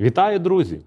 Вітаю, друзі!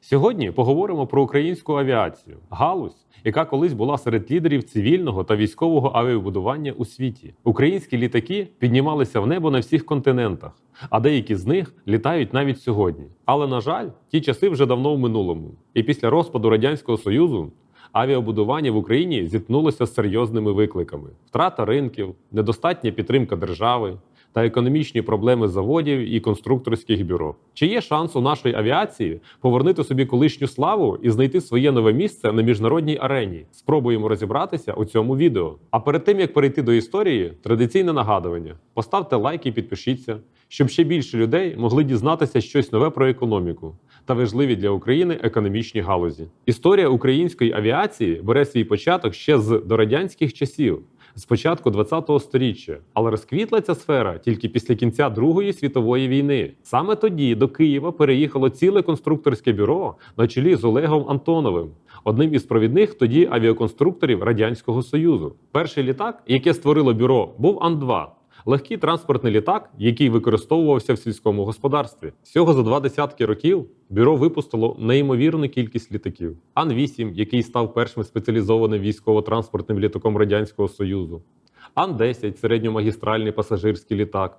Сьогодні поговоримо про українську авіацію, галузь, яка колись була серед лідерів цивільного та військового авіабудування у світі. Українські літаки піднімалися в небо на всіх континентах, а деякі з них літають навіть сьогодні. Але на жаль, ті часи вже давно в минулому. І після розпаду радянського союзу авіабудування в Україні зіткнулося з серйозними викликами: втрата ринків, недостатня підтримка держави та економічні проблеми заводів і конструкторських бюро. Чи є шанс у нашої авіації повернути собі колишню славу і знайти своє нове місце на міжнародній арені? Спробуємо розібратися у цьому відео. А перед тим як перейти до історії, традиційне нагадування: поставте лайк і підпишіться, щоб ще більше людей могли дізнатися щось нове про економіку та важливі для України економічні галузі. Історія української авіації бере свій початок ще з дорадянських часів з початку ХХ століття, але розквітла ця сфера тільки після кінця Другої світової війни. Саме тоді до Києва переїхало ціле конструкторське бюро на чолі з Олегом Антоновим, одним із провідних тоді авіаконструкторів Радянського Союзу. Перший літак, яке створило бюро, був Ан-2. Легкий транспортний літак, який використовувався в сільському господарстві. Всього за два десятки років бюро випустило неймовірну кількість літаків. Ан-8, який став першим спеціалізованим військово-транспортним літаком Радянського Союзу, Ан-10 середньомагістральний пасажирський літак,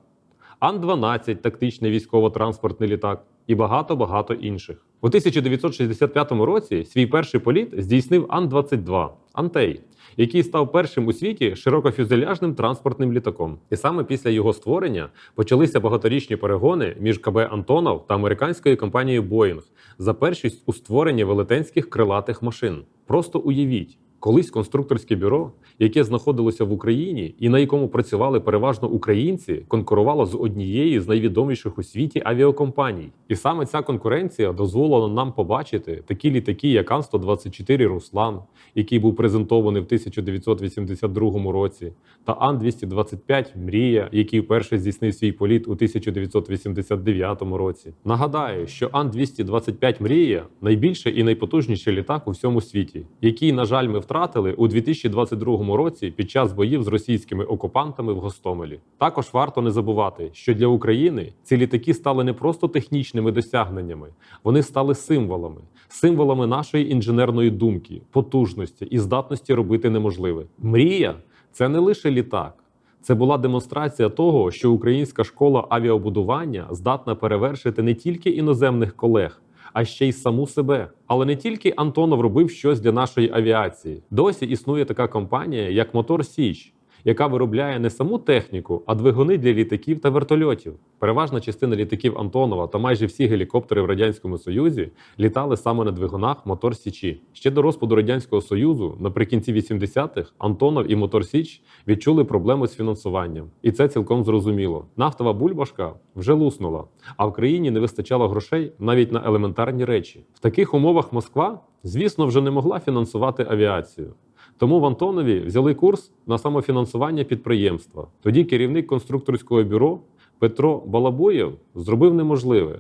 Ан-12 тактичний військово-транспортний літак і багато-багато інших. У 1965 році свій перший політ здійснив Ан-22 Антей, який став першим у світі широкофюзеляжним транспортним літаком. І саме після його створення почалися багаторічні перегони між КБ Антонов та американською компанією Боїнг за першість у створенні велетенських крилатих машин. Просто уявіть. Колись конструкторське бюро, яке знаходилося в Україні і на якому працювали переважно українці, конкурувало з однією з найвідоміших у світі авіакомпаній. І саме ця конкуренція дозволила нам побачити такі літаки, як Ан-124 Руслан, який був презентований в 1982 році, та Ан-225 Мрія, який вперше здійснив свій політ у 1989 році. Нагадаю, що Ан-225 Мрія найбільший і найпотужніший літак у всьому світі, який, на жаль, ми втратили у 2022 році під час боїв з російськими окупантами в Гостомелі. Також варто не забувати, що для України ці літаки стали не просто технічними досягненнями, вони стали символами, символами нашої інженерної думки, потужності і здатності робити неможливе. Мрія це не лише літак. Це була демонстрація того, що українська школа авіабудування здатна перевершити не тільки іноземних колег, а ще й саму себе. Але не тільки Антонов робив щось для нашої авіації. Досі існує така компанія, як Мотор Січ, яка виробляє не саму техніку, а двигуни для літаків та вертольотів. Переважна частина літаків Антонова та майже всі гелікоптери в радянському союзі літали саме на двигунах Мотор Січі. Ще до розпаду радянського союзу, наприкінці 80-х, Антонов і Мотор Січ відчули проблеми з фінансуванням, і це цілком зрозуміло. Нафтова бульбашка вже луснула, а в країні не вистачало грошей навіть на елементарні речі. В таких умовах Москва, звісно, вже не могла фінансувати авіацію. Тому в Антонові взяли курс на самофінансування підприємства. Тоді керівник конструкторського бюро Петро Балабоєв зробив неможливе.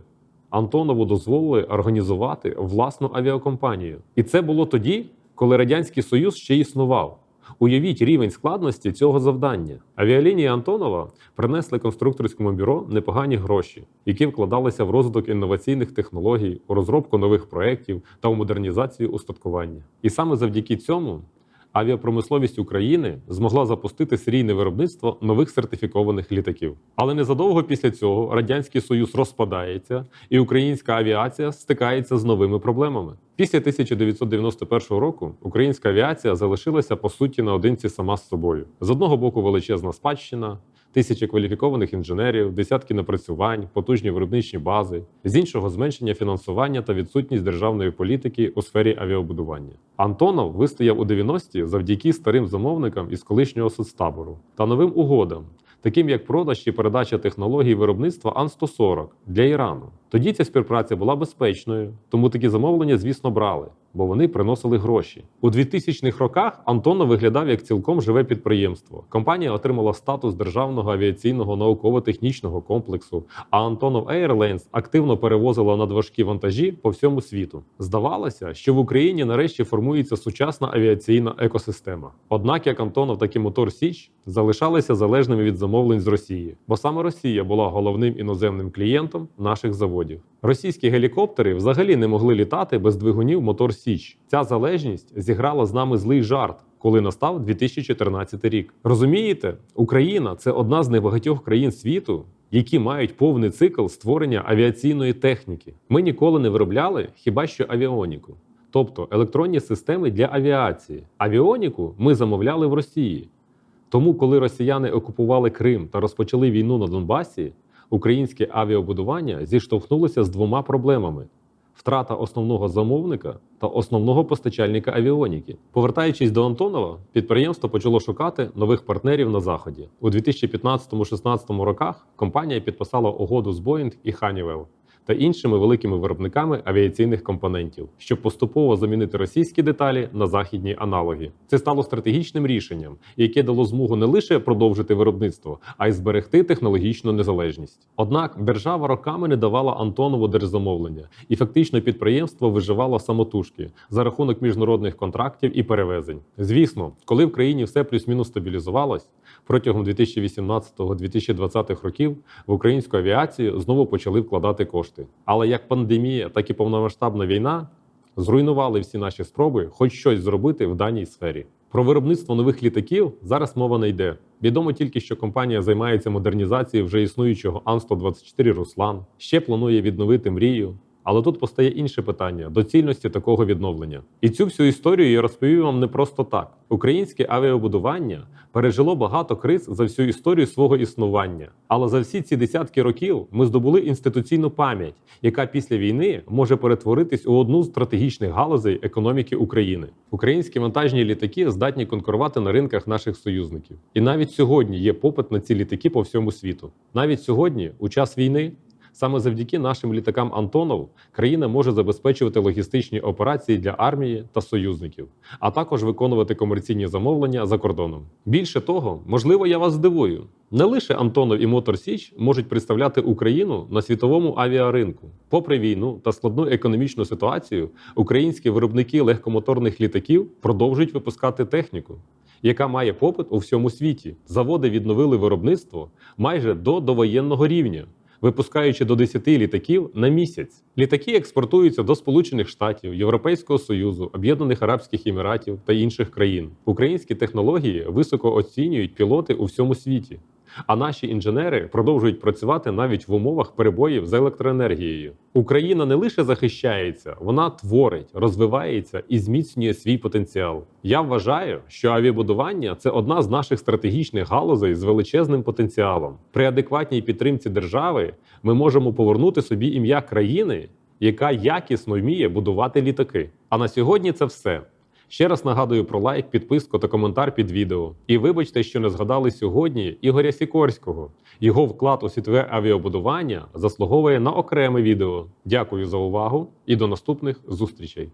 Антонову дозволили організувати власну авіакомпанію. І це було тоді, коли Радянський Союз ще існував. Уявіть рівень складності цього завдання. Авіалінії Антонова принесли конструкторському бюро непогані гроші, які вкладалися в розвиток інноваційних технологій, у розробку нових проєктів та у модернізацію устаткування. І саме завдяки цьому авіапромисловість України змогла запустити серійне виробництво нових сертифікованих літаків. Але незадовго після цього радянський союз розпадається, і українська авіація стикається з новими проблемами. Після 1991 року українська авіація залишилася по суті наодинці сама з собою. З одного боку величезна спадщина. Тисячі кваліфікованих інженерів, десятки напрацювань, потужні виробничі бази, з іншого зменшення фінансування та відсутність державної політики у сфері авіабудування. Антонов вистояв у 90-ті завдяки старим замовникам із колишнього соцтабору та новим угодам, таким як продаж чи передача технологій виробництва Ан-140 для Ірану. Тоді ця співпраця була безпечною, тому такі замовлення, звісно, брали. Бо вони приносили гроші. У 2000-х роках Антонов виглядав як цілком живе підприємство. Компанія отримала статус державного авіаційного науково-технічного комплексу, а Антонов Airlines активно перевозила надважкі вантажі по всьому світу. Здавалося, що в Україні нарешті формується сучасна авіаційна екосистема. Однак як Антонов, так і Мотор Січ залишалися залежними від замовлень з Росії, бо саме Росія була головним іноземним клієнтом наших заводів. Російські гелікоптери взагалі не могли літати без двигунів Мотор Січ. Ця залежність зіграла з нами злий жарт. Коли настав 2014 рік, розумієте, Україна це одна з небагатьох країн світу, які мають повний цикл створення авіаційної техніки. Ми ніколи не виробляли хіба що авіоніку, тобто електронні системи для авіації. Авіоніку ми замовляли в Росії. Тому, коли росіяни окупували Крим та розпочали війну на Донбасі, українське авіабудування зіштовхнулося з двома проблемами: втрата основного замовника та основного постачальника авіоніки. Повертаючись до Антонова, підприємство почало шукати нових партнерів на заході. У 2015-16 роках компанія підписала угоду з Boeing і Honeywell та іншими великими виробниками авіаційних компонентів, щоб поступово замінити російські деталі на західні аналоги. Це стало стратегічним рішенням, яке дало змогу не лише продовжити виробництво, а й зберегти технологічну незалежність. Однак держава роками не давала Антонову держзамовлення, і фактично підприємство виживало самотужки за рахунок міжнародних контрактів і перевезень. Звісно, коли в країні все плюс-мінус стабілізувалось, протягом 2018-2020 років в українську авіацію знову почали вкладати кошти. Але як пандемія, так і повномасштабна війна зруйнували всі наші спроби хоч щось зробити в даній сфері. Про виробництво нових літаків зараз мова не йде. Відомо тільки, що компанія займається модернізацією вже існуючого Ан-124 Руслан, ще планує відновити мрію. Але тут постає інше питання доцільності такого відновлення. І цю всю історію я розповів вам не просто так. Українське авіабудування пережило багато криз за всю історію свого існування. Але за всі ці десятки років ми здобули інституційну пам'ять, яка після війни може перетворитись у одну з стратегічних галузей економіки України. Українські вантажні літаки здатні конкурувати на ринках наших союзників. І навіть сьогодні є попит на ці літаки по всьому світу. Навіть сьогодні, у час війни, Саме завдяки нашим літакам Антонов країна може забезпечувати логістичні операції для армії та союзників, а також виконувати комерційні замовлення за кордоном. Більше того, можливо, я вас здивую. Не лише Антонов і Мотор Січ можуть представляти Україну на світовому авіаринку. Попри війну та складну економічну ситуацію, українські виробники легкомоторних літаків продовжують випускати техніку, яка має попит у всьому світі. Заводи відновили виробництво майже до довоєнного рівня випускаючи до 10 літаків на місяць. Літаки експортуються до Сполучених Штатів, Європейського Союзу, Об'єднаних Арабських Еміратів та інших країн. Українські технології високо оцінюють пілоти у всьому світі. А наші інженери продовжують працювати навіть в умовах перебоїв з електроенергією. Україна не лише захищається, вона творить, розвивається і зміцнює свій потенціал. Я вважаю, що авіабудування це одна з наших стратегічних галузей з величезним потенціалом. При адекватній підтримці держави ми можемо повернути собі ім'я країни, яка якісно вміє будувати літаки. А на сьогодні це все. Ще раз нагадую про лайк, підписку та коментар під відео. І вибачте, що не згадали сьогодні Ігоря Сікорського. Його вклад у світове авіабудування заслуговує на окреме відео. Дякую за увагу і до наступних зустрічей.